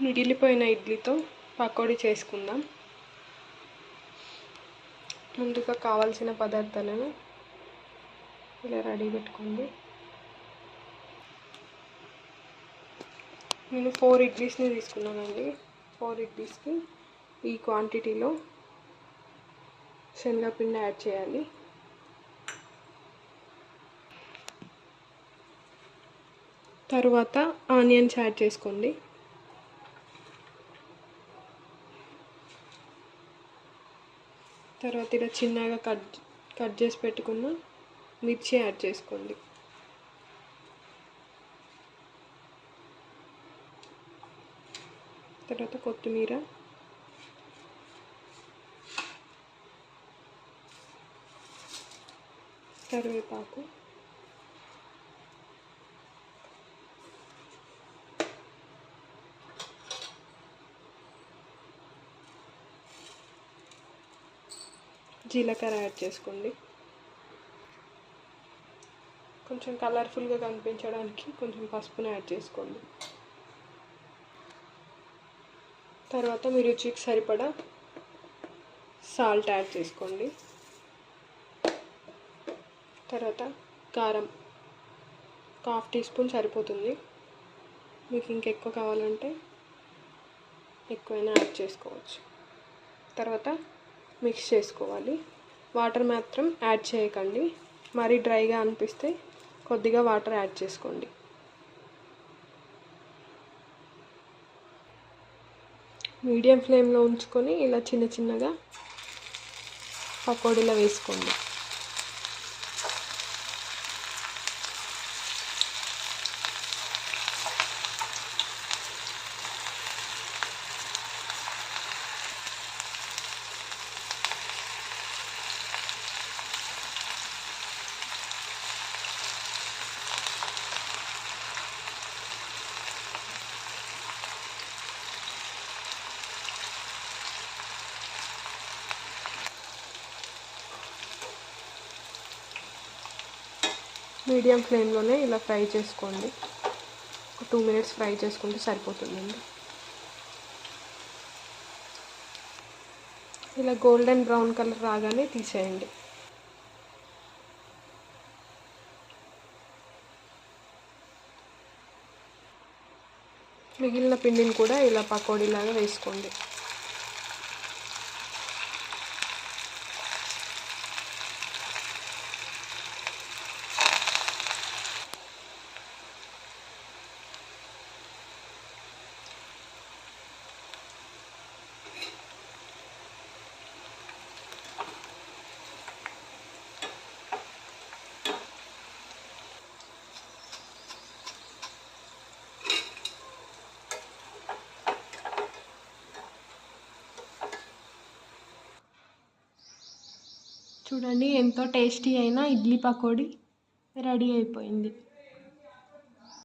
మిగిలిపోయిన ఇడ్లీతో పకోడీ చేసుకుందాం. ముందుగా కావాల్సిన పదార్థాలను ఇలా రెడీ పెట్టుకోండి. నేను ఫోర్ ఇడ్లీస్ని తీసుకున్నానండి. ఫోర్ ఇడ్లీస్కి ఈ క్వాంటిటీలో శనగపిండి యాడ్ చేయాలి. తరువాత ఆనియన్స్ యాడ్ చేసుకోండి. తర్వాత ఇలా చిన్నగా కట్ కట్ చేసి పెట్టుకున్న మిర్చి యాడ్ చేసుకోండి. తర్వాత కొత్తిమీర. కరివేపాకు. జీలకర్ర యాడ్ చేసుకోండి. కొంచెం కలర్ఫుల్గా కనిపించడానికి కొంచెం పసుపుని యాడ్ చేసుకోండి. తర్వాత మీ రుచికి సరిపడా సాల్ట్ యాడ్ చేసుకోండి. తర్వాత కారం హాఫ్ టీ స్పూన్ సరిపోతుంది. మీకు ఇంకెక్కువ కావాలంటే ఎక్కువైనా యాడ్ చేసుకోవచ్చు. తర్వాత మిక్స్ చేసుకోవాలి. వాటర్ మాత్రం యాడ్ చేయకండి. మరీ డ్రైగా అనిపిస్తే కొద్దిగా వాటర్ యాడ్ చేసుకోండి. మీడియం ఫ్లేమ్లో ఉంచుకొని ఇలా చిన్న చిన్నగా పకోడీలో వేసుకోండి. మీడియం ఫ్లేమ్లోనే ఇలా ఫ్రై చేసుకోండి. ఒక టూ మినిట్స్ ఫ్రై చేసుకుంటే సరిపోతుందండి. ఇలా గోల్డెన్ బ్రౌన్ కలర్ రాగానే తీసేయండి. మిగిలిన పిండిని కూడా ఇలా పకోడీలాగా వేసుకోండి. చూడండి ఎంతో టేస్టీ అయిన ఇడ్లీ పకోడీ రెడీ అయిపోయింది.